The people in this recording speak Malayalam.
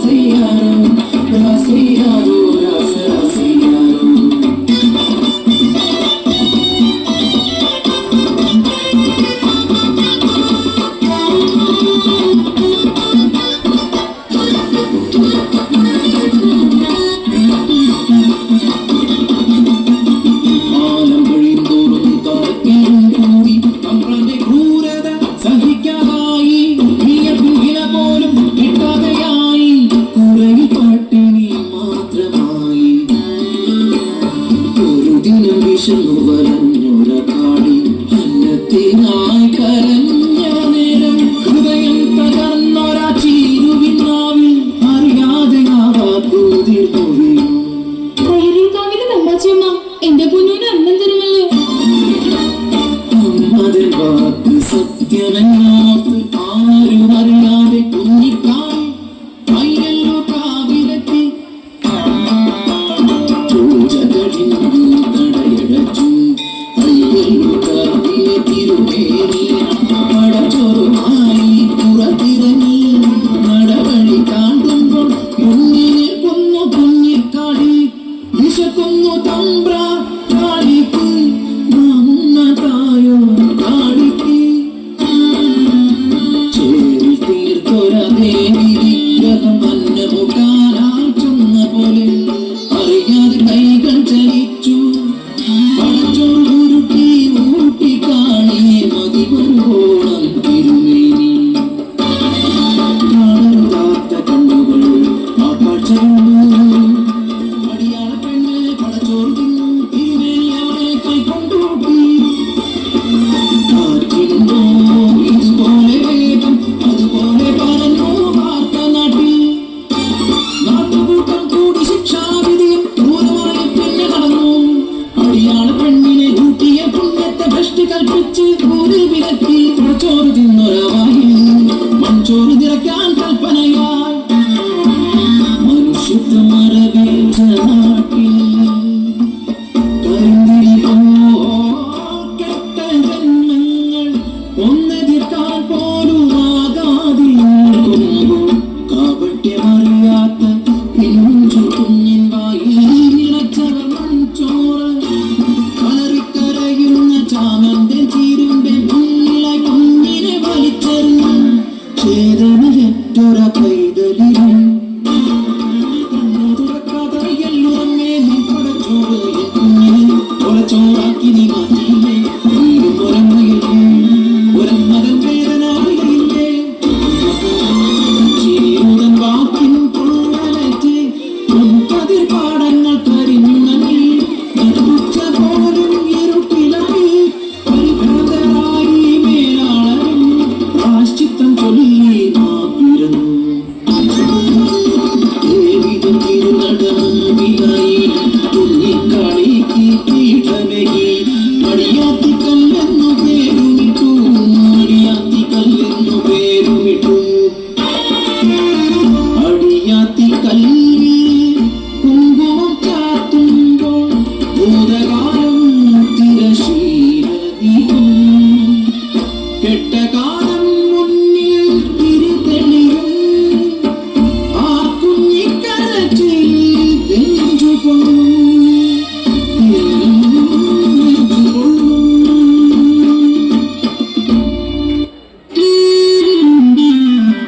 See Rasihan. ദുഃഖത്തിനായി കരഞ്ഞ. നേരം ഹൃദയം തകർന്നൊരാ ചീരുവിനാവിൽ അറിയാതെ ആവാ പൂതി പോയി എന്റെ കുഞ്ഞു আমরা വിളക്കി പ്രചോദിക്കുന്നൊരാ You. a കുഞ്ഞാത്തി കല്ലി കുങ്കുമം ചാത്തുമ്പോൾ ഭൂതകാലം തിരശീലതിയും കെട്ടകാലം